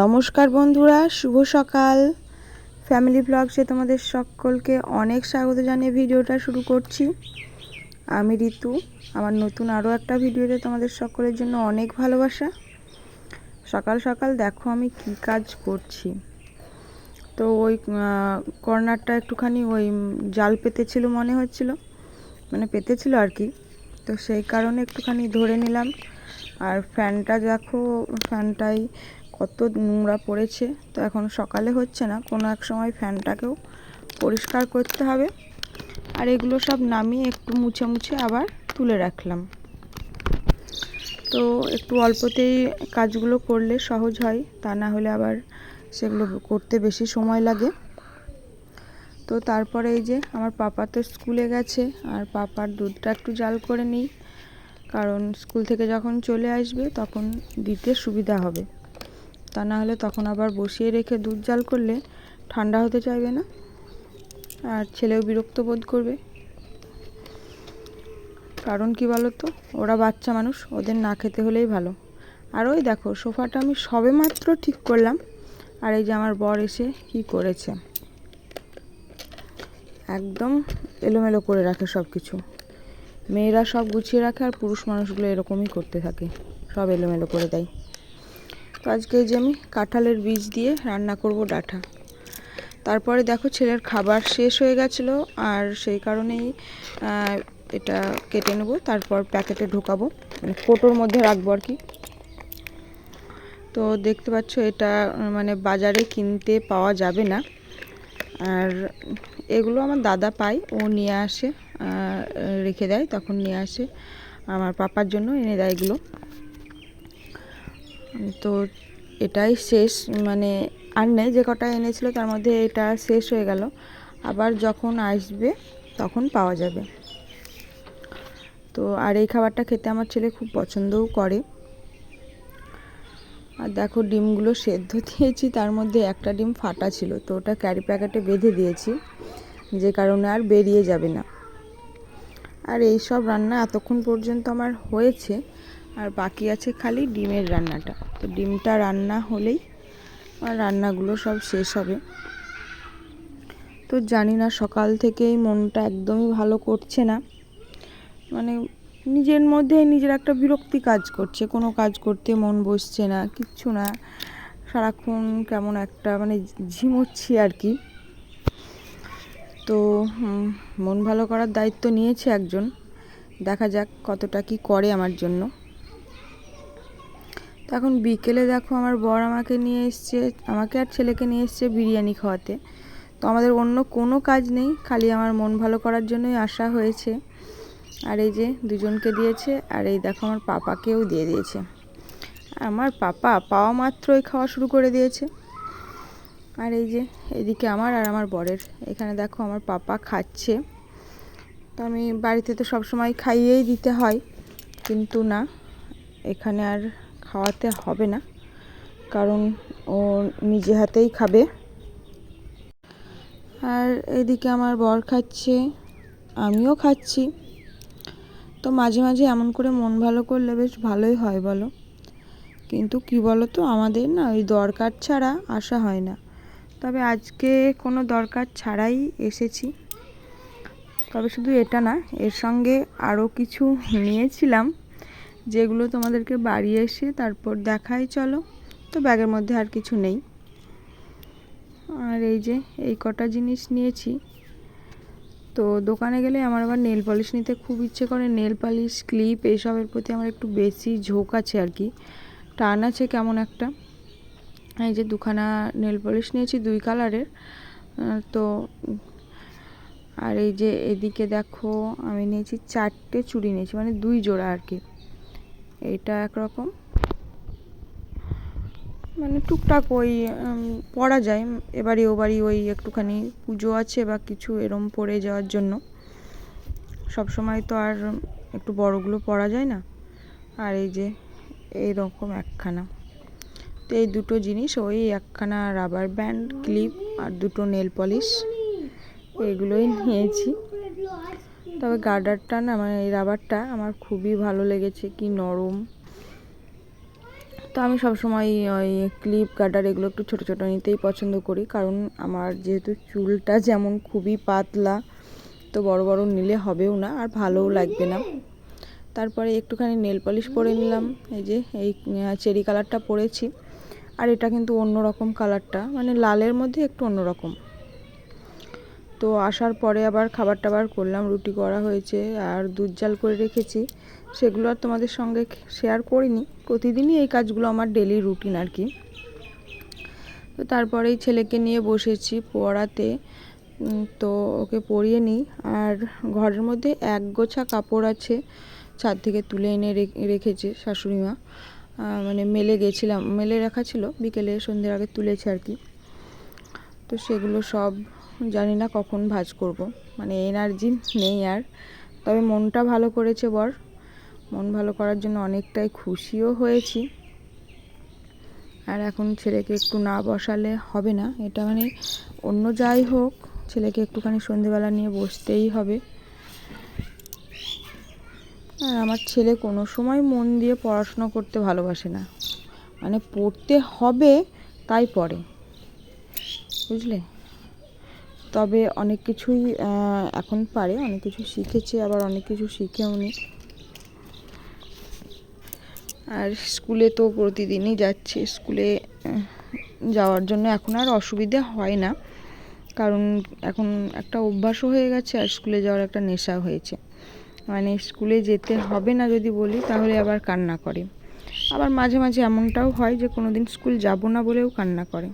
নমস্কার বন্ধুরা, শুভ সকাল। ফ্যামিলি ব্লগসে তোমাদের সকলকে অনেক স্বাগত জানিয়ে ভিডিওটা শুরু করছি। আমি ঋতু, আমার নতুন আরও একটা ভিডিওতে তোমাদের সকলের জন্য অনেক ভালোবাসা। সকাল সকাল দেখো আমি কি কাজ করছি। তো ওই কর্নারটা একটুখানি ওই জাল পেতেছিল মনে হচ্ছিল মানে পেতেছিল আর কি। তো সেই কারণে একটুখানি ধরে নিলাম। আর ফ্যানটা দেখো, ফ্যানটাই কত নোংরা পড়েছে। তো এখন সকালে হচ্ছে না, কোনো এক সময় ফ্যানটাকেও পরিষ্কার করতে হবে। আর এগুলো সব নামিয়ে একটু মুছে মুছে আবার তুলে রাখলাম। তো একটু অল্পতেই কাজগুলো করলে সহজ হয়, তা না হলে আবার সেগুলো করতে বেশি সময় লাগে। তো তারপরে এই যে আমার পাপা তো স্কুলে গেছে, আর পাপার দুধটা একটু জাল করে নিই। কারণ স্কুল থেকে যখন চলে আসবে তখন দিতে সুবিধা হবে। তা না হলে তখন আবার বসিয়ে রেখে দুধ জাল করলে ঠান্ডা হতে চাইবে না। আর ছেলেও বিরক্ত বোধ করবে। কারণ কি বলো তো ওরা বাচ্চা মানুষ, ওদের না খেতে হলেই ভালো। আর ওই দেখো, সোফাটা আমি সবে মাত্র ঠিক করলাম। আর এই যে আমার বর এসে কি করেছে? একদম এলোমেলো করে রাখে সব কিছু মেয়েরা সব গুছিয়ে রাখে আর পুরুষ মানুষগুলো এরকমই করতে থাকে। সব এলোমেলো করে দেয়। তো আজকে যে আমি কাঁঠালের বীজ দিয়ে রান্না করব ডাঁটা। তারপরে দেখো ছেলের খাবার শেষ হয়ে গেছিল আর সেই কারণেই এটা কেটে নেব, তারপর প্যাকেটে ঢোকাবো। মানে কোটোর মধ্যে রাখব আর কি। তো দেখতে পাচ্ছ এটা মানে বাজারে কিনতে পাওয়া যাবে না। আর এগুলো আমার দাদা পায়, ও নিয়ে আসে রেখে দেয়, তখন নিয়ে আসে। আমার পাপার জন্য এনে দেয় এগুলো। তো এটাই শেষ মানে আর নেই, যে কটা এনেছিল তার মধ্যে এটা শেষ হয়ে গেল। আবার যখন আসবে, তখন পাওয়া যাবে। তো আর এই খাবারটা খেতে আমার ছেলে খুব পছন্দও করে। আর দেখো, ডিমগুলো সেদ্ধ দিয়েছি, তার মধ্যে একটা ডিম ফাটা ছিল, তো ওটা ক্যারি প্যাকেটে বেঁধে দিয়েছি, যে কারণে আর বেরিয়ে যাবে না। আর এই সব রান্না এতক্ষণ পর্যন্ত আমার হয়েছে আর বাকি আছে খালি ডিমের রান্নাটা। তো ডিমটা রান্না হলেই আর রান্নাগুলো সব শেষ হবে। তো জানি না, সকাল থেকেই মনটা একদমই ভালো করছে না। মানে নিজের মধ্যে নিজের একটা বিরক্তি কাজ করছে, কোনো কাজ করতে মন বসছে না, কিচ্ছু না। সারাক্ষণ কেমন একটা মানে ঝিমোচ্ছি আর কি। তো মন ভালো করার দায়িত্ব নিয়েছে একজন। দেখা যাক কতটা কি করে আমার জন্য। তখন বিকেলে দেখো আমার বর আমাকে নিয়ে এসছে, আমাকে আর ছেলেকে নিয়ে এসছে বিরিয়ানি খাওয়াতে। তো আমাদের অন্য কোনো কাজ নেই, খালি আমার মন ভালো করার জন্যই আসা হয়েছে। আর এই যে দুজনকে দিয়েছে, আর এই দেখো আমার পাপাকেও দিয়ে দিয়েছে। আমার পাপা পাওয়া মাত্রই খাওয়া শুরু করে দিয়েছে। আর এই যে এদিকে আমার আর আমার বরের। এখানে দেখো আমার পাপা খাচ্ছে। তো আমি বাড়িতে তো সবসময় খাইয়েই দিতে হয়, কিন্তু না, এখানে আর খাওয়াতে হবে না, কারণ ও নিজে হাতেই খাবে। আর এদিকে আমার বর খাচ্ছে, আমিও খাচ্ছি। তো মাঝে মাঝে এমন করে মন ভালো করলে বেশ ভালোই হয় বলো। কিন্তু কি বলো তো আমাদের না ওই দরকার ছাড়া আসা হয় না। তবে আজকে কোনো দরকার ছাড়াই এসেছি। তবে শুধু এটা না, এর সঙ্গে আরও কিছু নিয়েছিলাম। যেগুলো তোমাদেরকে বাড়ি এসে তারপর দেখাই, চলো। তো ব্যাগের মধ্যে আর কিছু নেই। আর এই যে, এই কটা জিনিস নিয়েছি। তো দোকানে গেলে আমার আবার নেল পলিশ নিতে খুব ইচ্ছে করে। নেল পলিশ, ক্লিপ, এইসবের প্রতি আমার একটু বেশি ঝোঁক আছে আর কি। টান আছে কেমন একটা। এই যে দুখানা নেল পলিশ নিয়েছি, দুই কালারের। তো আর এই যে এদিকে দেখো, আমি নিয়েছি চারটে চুড়ি নিয়েছি মানে দুই জোড়া আর কি। এইটা একরকম। মানে টুকটাক ওই পরা যায়। এবারে ও বাড়ি ওই একটুখানি পুজো আছে বা কিছু এরম পরে যাওয়ার জন্য। সব সময় তো আর একটু বড়গুলো পরা যায় না। আর এই যে এইরকম একখানা। তো এই দুটো জিনিস, ওই একখানা রাবার ব্যান্ড, ক্লিপ আর দুটো নেল পলিশ এগুলোই নিয়েছি। তবে গার্ডারটা না মানে এই রাবারটা আমার খুবই ভালো লেগেছে, কি নরম। তো আমি সবসময় ওই ক্লিপ গার্ডার এগুলো একটু ছোটো ছোটো নিতেই পছন্দ করি, কারণ আমার যেহেতু চুলটা যেমন খুবই পাতলা, তো বড় বড় নিলে হবেও না, আর ভালোও লাগবে না। তারপরে একটুখানি নেল পলিশ পরে নিলাম, এই যে এই চেরি কালারটা পরেছি। আর এটা কিন্তু অন্য রকম কালারটা মানে লালের মধ্যে একটু অন্য রকম তো আসার পরে আবার খাবার টাবার করলাম, রুটি করা হয়েছে আর দুধ জাল করে রেখেছি। সেগুলো আর তোমাদের সঙ্গে শেয়ার করিনি। প্রতিদিনই এই কাজগুলো আমার ডেলি রুটিন আর কি। তো তারপরেই ছেলেকে নিয়ে বসেছি পড়াতে। তো ওকে পরিয়ে নিই। আর ঘরের মধ্যে এক গোছা কাপড় আছে, ছাদ থেকে তুলে এনে রেখেছে শাশুড়ি মা। মানে মেলে গেছিলাম, মেলে রাখা ছিল, বিকেলে সন্ধ্যের আগে তুলেছে আর কি। তো সেগুলো সব জানি না কখন ভাজ করব। মানে এনার্জি নেই আর। তবে মনটা ভালো করেছে বর। মন ভালো করার জন্য অনেকটাই খুশিও হয়েছি। আর এখন ছেলেকে একটু না বসালে হবে না। এটা মানে অন্য যাই হোক, ছেলেকে একটুখানি সন্ধেবেলা নিয়ে বসতেই হবে। আর আমার ছেলে কোনো সময় মন দিয়ে পড়াশোনা করতে ভালোবাসে না। মানে পড়তে হবে তাই পড়ে। বুঝলে? তবে অনেক কিছুই এখন পারে, অনেক কিছু শিখেছে, আবার অনেক কিছু শিখেও নি। আর স্কুলে তো প্রতিদিনই যাচ্ছে, স্কুলে যাওয়ার জন্য এখন আর অসুবিধে হয় না। কারণ এখন একটা অভ্যাসও হয়ে গেছে, আর স্কুলে যাওয়ার একটা নেশা হয়েছে। মানে স্কুলে যেতে হবে না যদি বলি, তাহলে আবার কান্না করে। আবার মাঝে মাঝে এমনটাও হয় যে কোনো দিন স্কুল যাব না বলেও কান্না করে।